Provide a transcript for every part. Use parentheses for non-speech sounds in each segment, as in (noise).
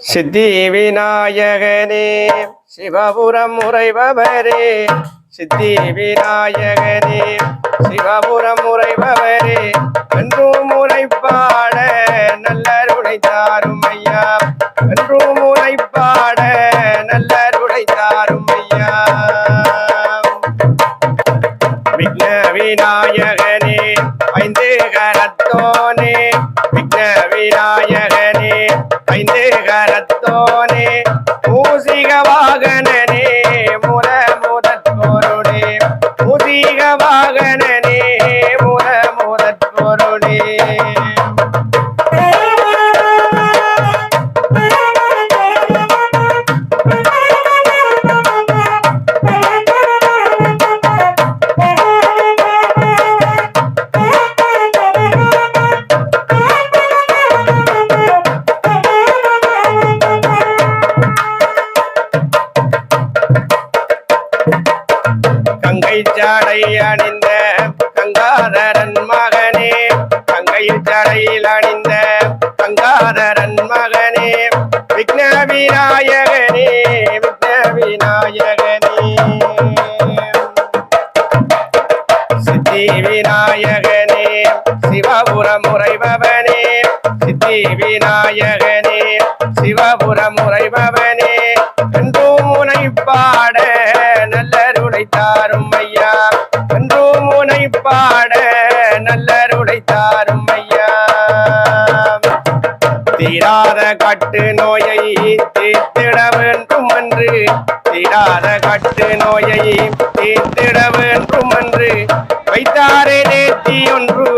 சித்தி விநாயகனே சிவபுரம் உறைபவரே. சித்தி விநாயகனே சிவபுரம் உறைபவரே. என்றும் முறைப்பாட நல்லருளை தாரும் ஐயா. என்றும் முறைப்பாட நல்லருளை தாரும் ஐயா. விக்ன விநாயகனே சித்தி விநாயகனே சிவபுரம் உறைபவனே சித்தி விநாயகனே சிவபுரம் உறைபவனே என்றும் முனை பாட நல்லருளை தாரும் ஐயா. என்றும் முனை பாட நல்லருளை தாரும் ஐயா. தீராத கட்டு நோயை தீர்த்திட வேண்டும் என்று தீராத கட்டு நோயை தீர்த்திட வேண்டும் வைத்தாரே நேர்த்தி ஒன்று.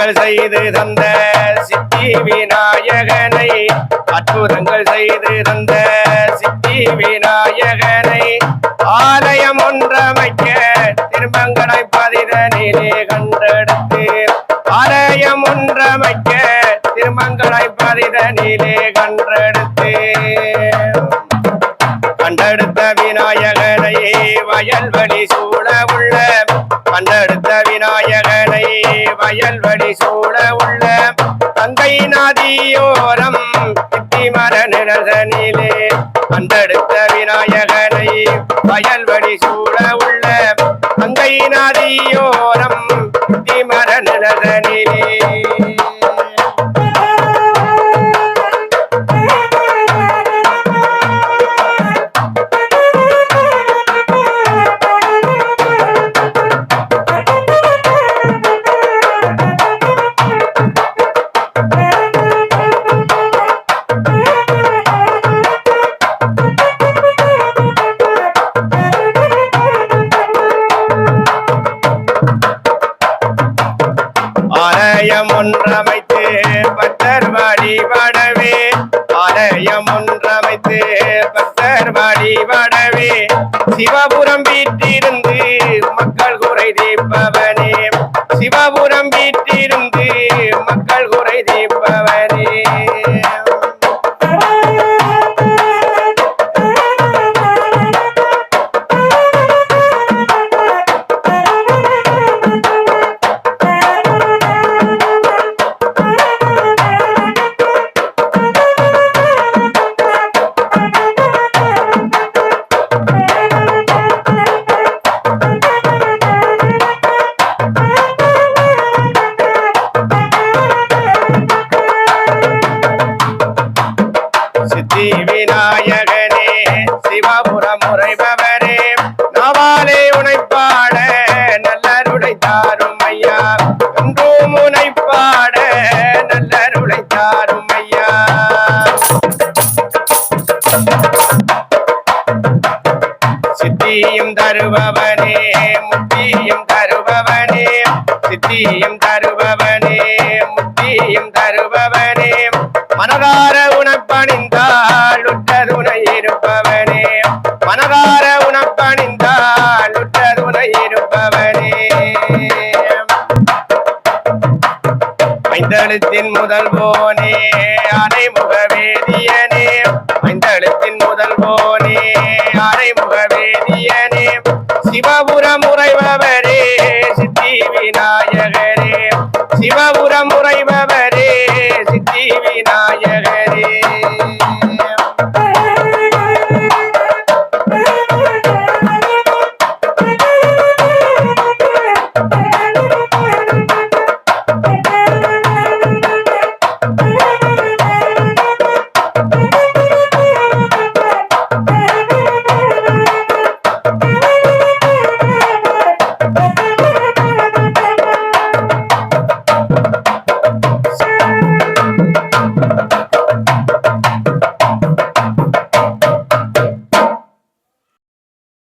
அற்புதங்கள் செய்து தந்த சித்தி விநாயகனை. அற்புதங்கள் செய்து தந்த சித்தி விநாயகனை. ஆலயம் ஒன்றமைக்க திருமங்கனை பதிதனிலே கண்டெடுத்து ஆலயம் ஒன்றமைக்க திருமங்கனை பதிதனிலே கண்டெடுத்து கண்டெடுத்த விநாயகனை வயல்வழி சூழ் விநாயகனை வயல்வெளி சூழ உள்ள தங்கை நதியோரம் சித்தி மர நிழதனிலே கண்டெடுத்த விநாயகனை வயல்வெளி சூழ உள்ள தங்கை நதியோரம் சித்தி மர ஆலயம் ஒன்றமைத்து பக்தர் வழிபடவே சிவபுரம் வீட்டிருந்து மக்கள் குறை தீர்ப்பவனே. சிவபுரம் வீட்டிருந்து மக்கள் தருபவனே முத்தியும் தருபவனே சித்தியும் தருபவனே முத்தியும் தருபவனே. மனதார உனப்பணிந்தால் உற்றதுனை இருப்பவனே. மனதார உனப்பணிந்தால் உற்றதுனை இருப்பவனே. ஐந்தழுத்தின் முதல் போனே அனைமுக விநாயகரே சிவபுரம் உறைபவரே சித்தி விநாயகரே Thank (laughs)